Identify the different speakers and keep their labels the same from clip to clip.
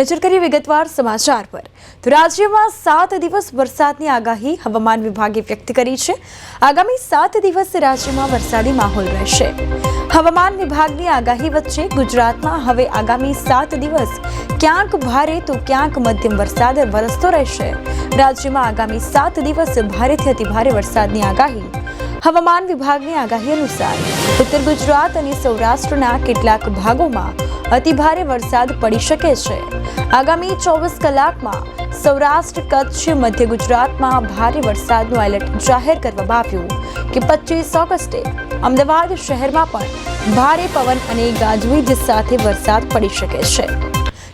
Speaker 1: નજર કરીએ વિગતવાર સમાચાર પર. તો રાજ્યમાં સાત દિવસ વરસાદની આગાહી હવામાન વિભાગે વ્યક્ત કરી છે. આગામી સાત દિવસ રાજ્યમાં વરસાદી માહોલ રહેશે. હવામાન વિભાગની આગાહી વચ્ચે ગુજરાતમાં હવે આગામી સાત દિવસ ક્યાંક ભારે તો ક્યાંક મધ્યમ વરસાદ વરસતો રહેશે. રાજ્યમાં આગામી સાત દિવસ ભારેથી અતિભારે વરસાદની આગાહી હવામાન વિભાગની આગાહી અનુસાર, ઉત્તર ગુજરાત અને સૌરાષ્ટ્રના કેટલાક ભાગોમાં અતિભારે વરસાદ પડી શકે છે. આગામી ચોવીસ કલાકમાં સૌરાષ્ટ્ર, કચ્છ, મધ્ય ગુજરાતમાં ભારે વરસાદનું એલર્ટ જાહેર કરવામાં આવ્યું કે પચીસ ઓગસ્ટે અમદાવાદ શહેરમાં પણ ભારે પવન અને ગાજવીજ સાથે વરસાદ પડી શકે છે.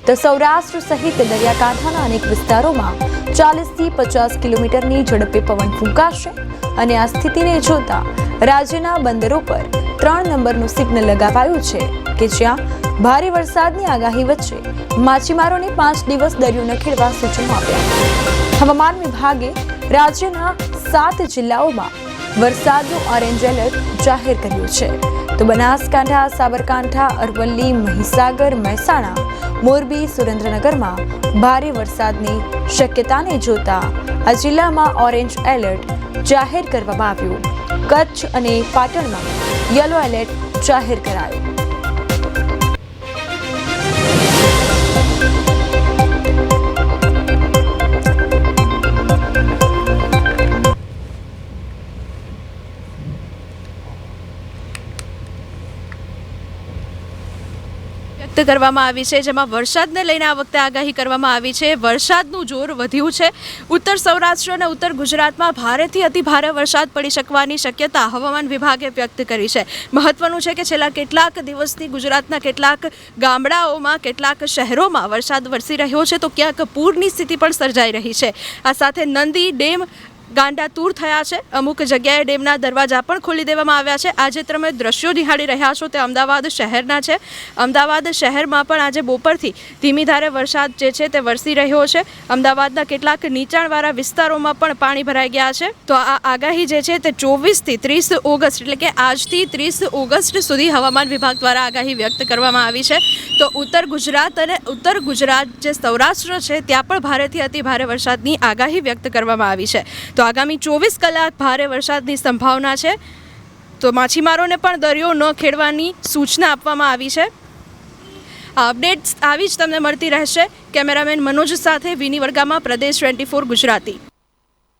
Speaker 1: તો સૌરાષ્ટ્ર સહિત દરિયાકાંઠાના અનેક વિસ્તારોમાં ચાલીસથી પચાસ કિલોમીટરની ઝડપે પવન ફૂંકાશે. અને આ સ્થિતિને જોતા રાજ્યના બંદરો પર ત્રણ નંબરનું સિગ્નલ લગાવાયું છે કે જ્યાં ભારે વરસાદની આગાહી વચ્ચે માછીમારોને પાંચ દિવસ દરિયો ન ખેડવા સૂચનો આપ્યા. હવામાન વિભાગે રાજ્યના સાત જિલ્લાઓમાં વરસાદનું ઓરેન્જ એલર્ટ જાહેર કર્યું છે. તો બનાસકાંઠા, સાબરકાંઠા, અરવલ્લી, મહીસાગર, મહેસાણા, મોરબી, સુરેન્દ્રનગરમાં ભારે વરસાદની શક્યતાને જોતા આ જિલ્લામાં ઓરેન્જ એલર્ટ જાહેર કરવામાં આવ્યું. કચ્છ અને પાટણમાં યલો એલર્ટ જાહેર કરાયું.
Speaker 2: વ્યક્ત કરવામાં આવી છે, જેમાં વરસાદને લઈને આ વખતે આગાહી કરવામાં આવી છે. વરસાદનું જોર વધ્યું છે. ઉત્તર સૌરાષ્ટ્ર અને ઉત્તર ગુજરાતમાં ભારેથી અતિ ભારે વરસાદ પડી શકવાની શક્યતા હવામાન વિભાગે વ્યક્ત કરી છે. મહત્વનું છે કે છેલ્લા કેટલાક દિવસથી ગુજરાતના કેટલાક ગામડાઓમાં, કેટલાક શહેરોમાં વરસાદ વરસી રહ્યો છે, તો ક્યાંક પૂરની સ્થિતિ પણ સર્જાઈ રહી છે. આ સાથે નંદી ડેમ ગાંડા તૂર થયા છે. અમુક જગ્યાએ ડેમના દરવાજા પણ ખોલી દેવામાં આવ્યા છે. આજે તમે દ્રશ્યો નિહાળી રહ્યા છો તે અમદાવાદ શહેરના છે. અમદાવાદ શહેરમાં પણ આજે બપોરથી ધીમી ધારે વરસાદ જે છે તે વરસી રહ્યો છે. અમદાવાદના કેટલાક નીચાણવાળા વિસ્તારોમાં પણ પાણી ભરાઈ ગયા છે. તો આ આગાહી જે છે તે ચોવીસથી ત્રીસ ઓગસ્ટ એટલે કે આજથી ત્રીસ ઓગસ્ટ સુધી હવામાન વિભાગ દ્વારા આગાહી વ્યક્ત કરવામાં આવી છે. તો ઉત્તર ગુજરાત અને ઉત્તર ગુજરાત જે સૌરાષ્ટ્ર છે, ત્યાં પણ ભારેથી અતિ ભારે વરસાદની આગાહી વ્યક્ત કરવામાં આવી છે. તો આગામી ચોવીસ કલાક ભારે વરસાદની સંભાવના છે. તો માછીમારોને પણ દરિયો ન ખેડવાની સૂચના આપવામાં આવી છે. આ અપડેટ્સ આવી જ તમને મળતી રહેશે. કેમેરામેન મનોજ સાથે વિની વર્ગામાં પ્રદેશ ટ્વેન્ટી ફોર ગુજરાતી.